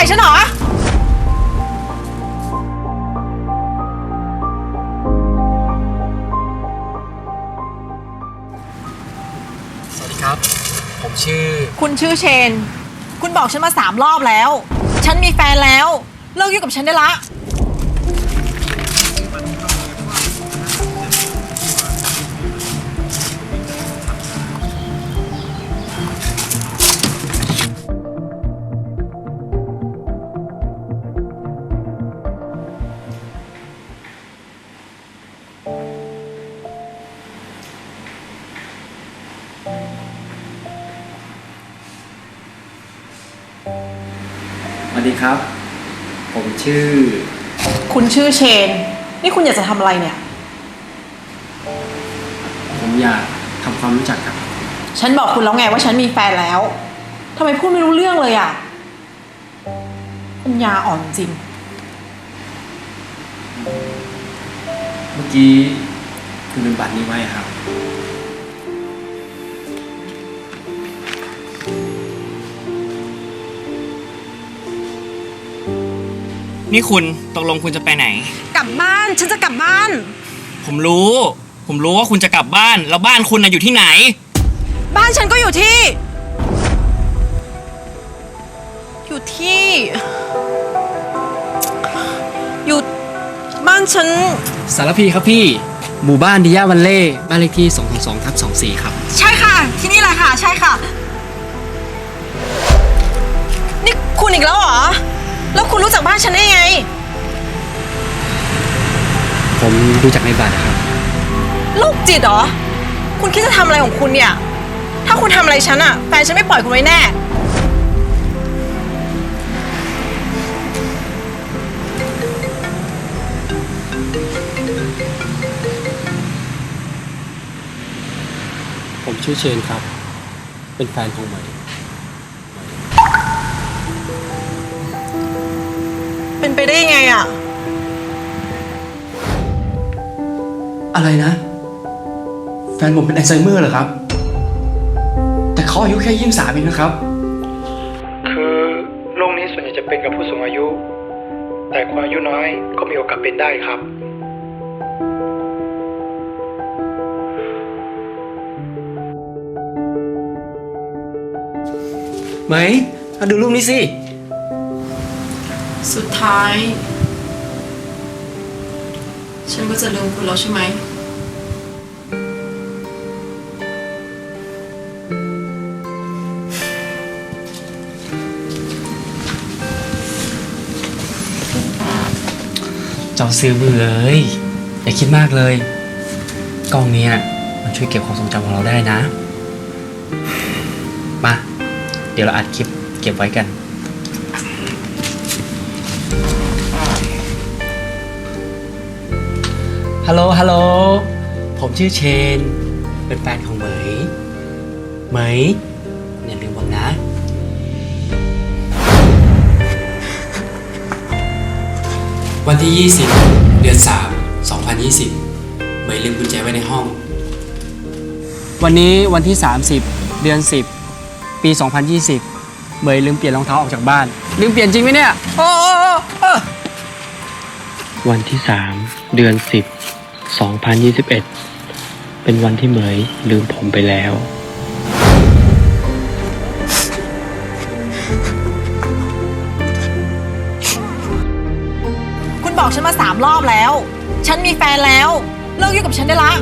ส่ฉัสวัสดีครับ ผมชื่อ คุณชื่อเชน คุณบอกฉันมาสามรอบแล้ว ฉันมีแฟนแล้ว เลิกยุ่งกับฉันได้ละ สวัสดีครับ ผมชื่อ คุณชื่อเชน นี่คุณอยากจะทำอะไรเนี่ย ผมอยากทำความรู้จักกับ ฉันบอกคุณแล้วไงว่าฉันมีแฟนแล้วทำไมพูดไม่รู้เรื่องเลยอะปัญญาอ่อนจริง เมื่อกี้คุณลืมบัตรนี้ไว้ครับ นี่คุณตกลงคุณจะไปไหน กลับบ้านฉันจะกลับบ้าน ผมรู้ ผมรู้ว่าคุณจะกลับบ้าน แล้วบ้านคุณนะอยู่ที่ไหน บ้านฉันก็อยู่ที่ อยู่ที่ อยู่บ้านฉัน สารพีครับพี่ หมู่บ้านดิยาวันเล่ บ้านเลขที่2 2 2ทับ24 ครับ ใช่ค่ะ ที่นี่ ผมรู้จักในบัตรนะครับลูกจิตเหรอ คุณคิดจะทำอะไรของคุณเนี่ย ถ้าคุณทำอะไรฉันอะแฟนฉันไม่ปล่อยคุณไว้แน่ ผมชื่อเชนครับ เป็นแฟนของเหมยเป็นไปได้ยังไงอะ อะไรนะ แฟนผมเป็นไอลไซเมอร์เหรอครับ แต่เขาอายุแค่ยี่สิบสามเองนะครับ คือโรคนี้ส่วนใหญ่จะเป็นกับผู้สูงอายุ แต่คนอายุน้อยก็มีโอกาสเป็นได้ครับ ไหมมาดูรูปนี้สิ สุดท้าย ฉันก็จะลืมคุณแล้วใช่ไหม เจ้าซื้อมือเลยอย่าคิดมากเลย กล้องเนี้ยมันช่วยเก็บความทรงจำของเราได้นะ มา เดี๋ยวเราอัดคลิปเก็บไว้กัน ฮัลโหล ฮัลโหล ผมชื่อเชน เป็นแฟนของเหมย เหมย อย่าลืมผมนะ วันที่ 20 เดือน 3 2020 เหมยลืมกุญแจไว้ในห้อง วันนี้วันที่ 30 เดือน 10 ปี 2020 เหมยลืมเปลี่ยนรองเท้าออกจากบ้าน ลืมเปลี่ยนจริงไหมเนี่ย โอ้โอ้โอ้โอ้วันที่ 3 เดือน 10 2021 เป็นวันที่เหมยลืมผมไปแล้ว คุณบอกฉันมาสามรอบแล้ว ฉันมีแฟนแล้ว เลิกยุ่งกับฉันได้ละ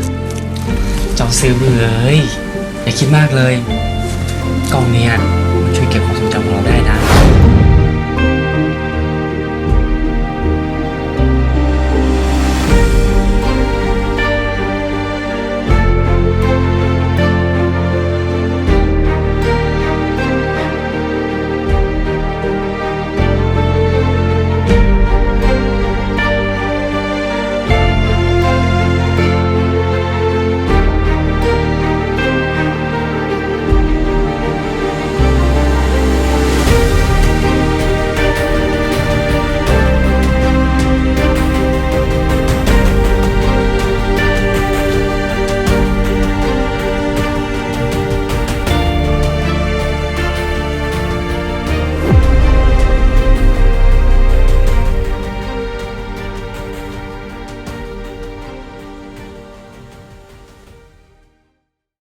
เจ้าซื้อมือเลย อย่าคิดมากเลย กล้องเนี้ยมันช่วยเก็บความทรงจำของเราได้นะ